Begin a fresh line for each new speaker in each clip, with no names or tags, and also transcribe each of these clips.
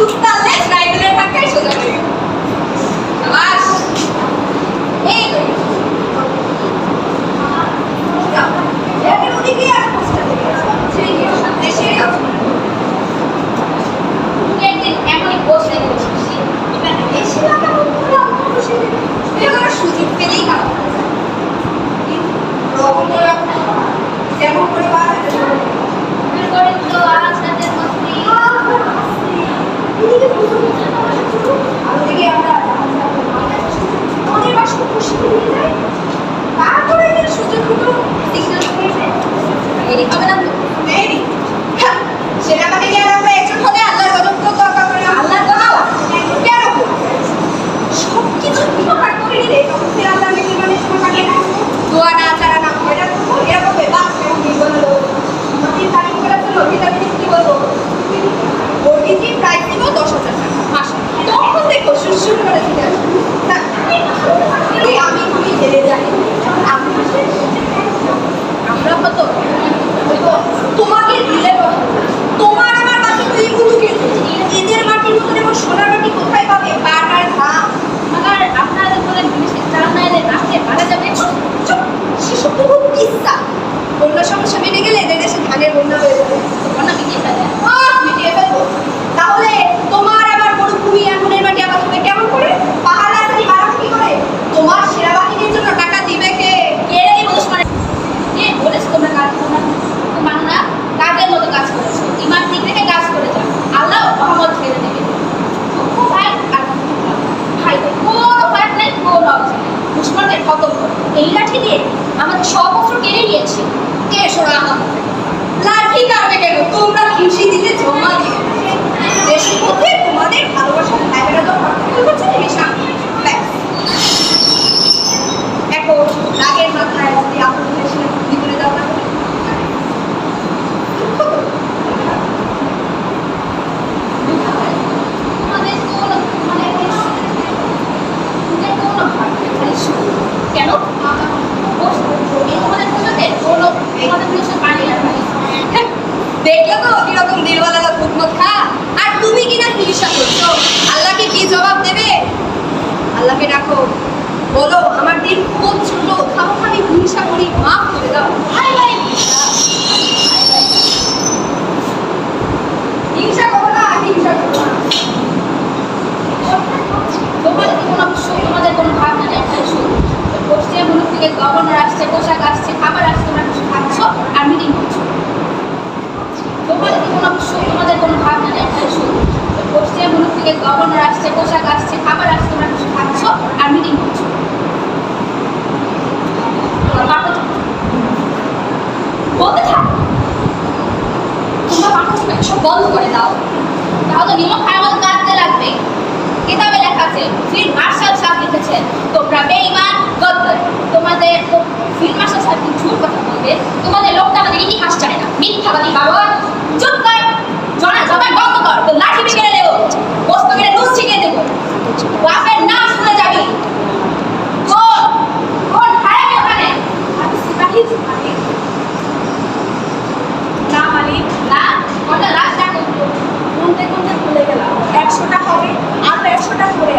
흑당 আমাদের সপত্র কেড়ে নিয়েছে।
কে সোনা লাঠি কাটবে কেন? তোমরা খুশি দিতে জমা দিয়ে। দেশের মধ্যে তোমাদের ভালোবাসা এগারো দফা করছে নিশা এখন মাথায় যদি আপনাদের
ভিতরে মানে, মানে কেন?
দেখলে তো কীরকম দিলওয়ালা খা। আর তুমি কিনা হিংসা করছ।
বন্ধ করে দাও। তাহলে নিমক হারামাল কাটতে লাগবে। কিতাবে লেখা আছে ফিল্ড মার্শাল সাহেব লিখেছেন, তোমরা বেঈমান, গদ্দার, তোমাদের ফিল্ড মার্শাল সাহেব কিছু কথা বলবে? তোমাদের লোকটা আমাদের ইতিহাস জানে না। মিথ্যাবাদী বাবা চুপ কর, জানা জবাই বন্ধ কর তো লাঠি ভেঙে দেবো, বস্তু কেটে নুস ছিঁড়ে দেব। বাপের নাম শুনে যাবি। কোন কোন খারাপ ওখানে?
আমি সিপাহী সিপাহী। না মালিক,
না কোনটা লাশ
একশোটা হবে আরও একশোটা
করে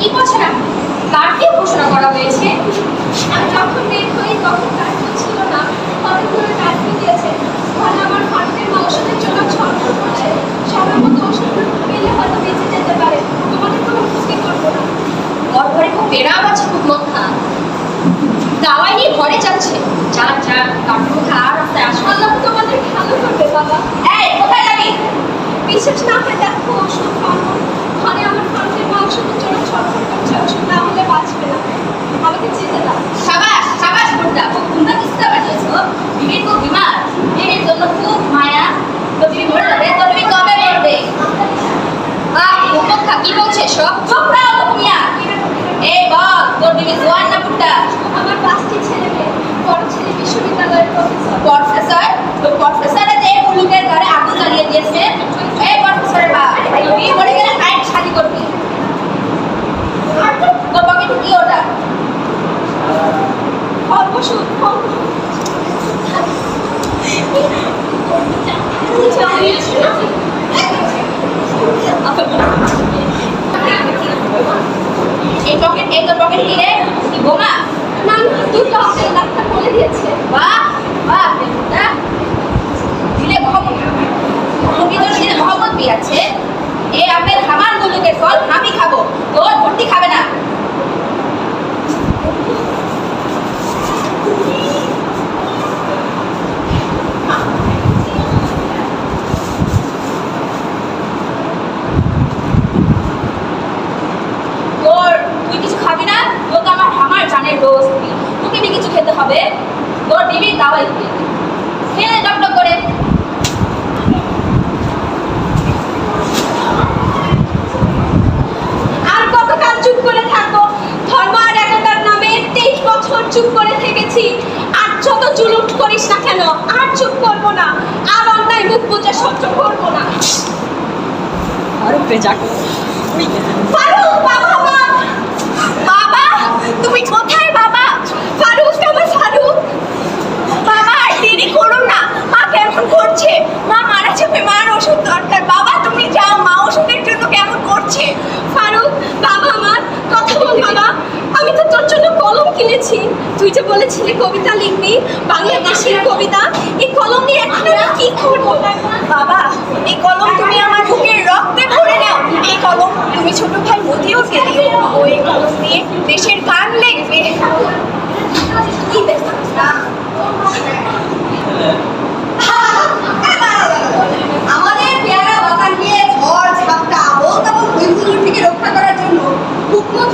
কি
করছে না কার্ডকে ঘোষণা করা হয়েছে?
আমি যখন বের হই তখন কার্ড ছিল না। অনেকগুলো কার্ড দিয়েছে? ফলে আমার ফান্ডের বা ওষুধের জন্য ছটফট করছে সবার মতো ওষুধ পেলে হয়তো বেঁচে যেতে পারে। তোমাদের কোনো কিছুই করব না।
ঘরে খুব বেড়া আছে, খুব মক্ষা দাওয়াই নিয়ে ঘরে যাচ্ছে। যা যা, কাপড় খাওয়া রাস্তায় আসো।
আল্লাহ তোমাদের ভালো করবে, বাবা।
এই, কোথায় যাবি
বিশেষ না খেয়ে দেখো, ওষুধ খাওয়ানো ঘরে আমার ভারতের মাংস তো জন্য ছটফট করছে ওষুধ না হলে বাঁচবে না। আমাকে
চেনে না
তুই তো আমাকে বলে দিয়েছে।
বাহ বাহ বেটা। দিলে মোহাম্মদ মুখে তোর দিলে মোহাম্মদ বি আছে এ আপেল আমার মুলুকের ফল আমি খাব। তোর ভর্তি দোস্তি কিছু খেতে হবে। তোর বিবি দাওয়াই খেয়ে ডকডক করে।
আর আর একতার নামে তেইশ বছর করিস না কেন আর চুপ করব না। আর অন্যায় মুখ বুঝে সহ্য করব না।
আরে
বাবা! তুমি কোথায়, বাবা? ফারুক আমার ফারুক। বাবা, আর দেরি করো না। মা কেমন করছে। মা মারা যাবে, মার ওষুধ দরকার। বাবা, তুমি যাও, মা ওষুধের জন্য কেমন করছে? ফারুক, বাবা আমার কথা বল, বাবা। আমি তো তোর জন্য কলম কিনেছি। তুই যে বলেছিলি কবিতা লিখবি, বাংলাদেশের কবিতা, এই কলম নিয়ে এখন কি করব? বাবা, এই কলম তুমি আমার বুকের রক্তে ভরে এই কলম তুমি ছোট ভাই মতিউরকে দিও। ওই কলম দিয়ে দেশের গান লিখবে।
আমাদের পেয়ারা বাগান নিয়ে ঝড় ঝাপটা আবল থেকে রক্ষা করার জন্য
কুকুর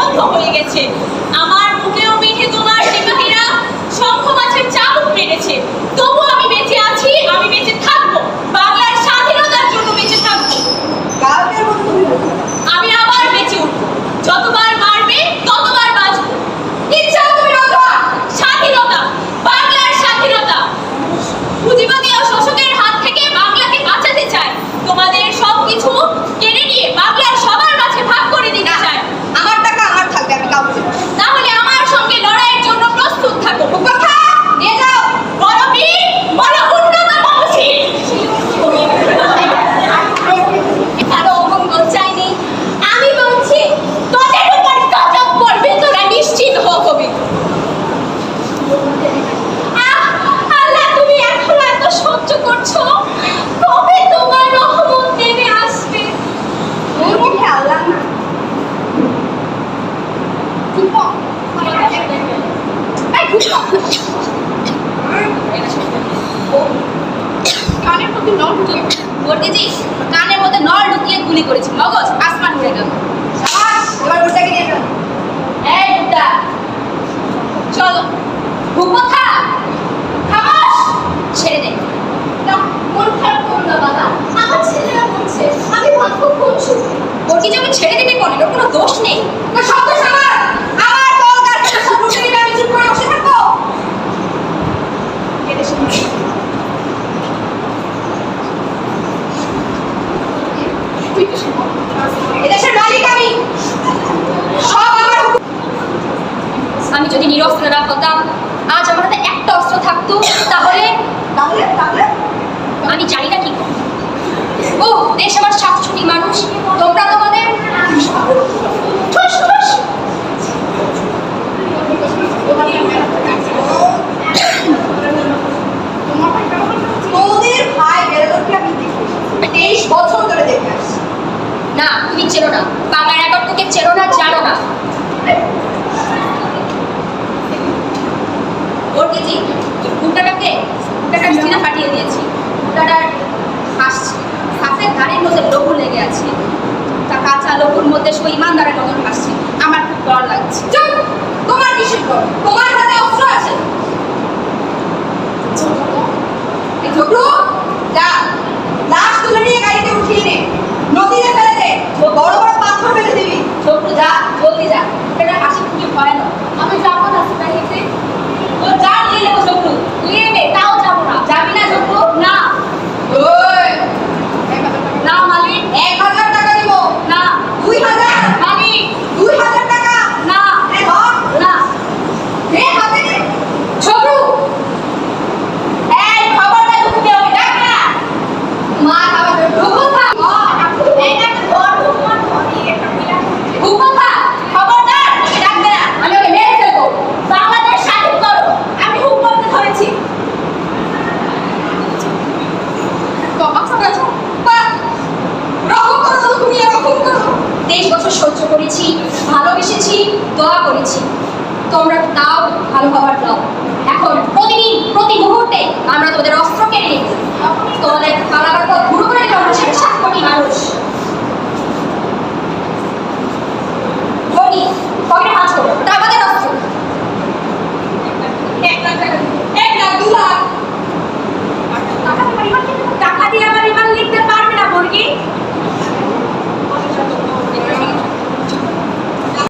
অন্ধ হয়ে গেছে।
ভর্তি যখন ছেড়ে দিতে কোনো দোষ নেই।
আমি
যদি নিরস্ত্র না হতাম, আজ আমার হাতে একটা অস্ত্র থাকতো তাহলে?
তাহলে?
আমি জানি না কি ও দেশ আমার সাতছুটি মানুষ। তোমরা তোমাদের
তেইশ বছর ধরে দেখে
না তুমি চেনো না। বাংলার এখন তোকে চেনো না জানো না। ওর কি জি? কুটাটাকে কুটাটা পাঠিয়ে দিয়েছি। কুটাটার গাড়ির মধ্যে লঘু লেগে আছে। তা কাঁচা লঘুর মধ্যে সে ইমানদারের নজর আসছে আমার খুব ডর লাগছে।
তোমার কিসের আছে। উঠিয়ে নে। নদীতে ফেলে দে। বড় বড় পাথর ফেলে
চালু হওয়ার জন্য। এখন প্রতিদিন,
প্রতি মুহূর্তে আমরা তোমাদের অস্ত্র কেড়ে নিচ্ছি তোমাদের পালাবার
পথ পুরো করে
দিল আমরা সাড়ে সাত কোটি মানুষ। টাকা। দিয়ে আমার রিমান্ড লিখতে পারবে না মুরগি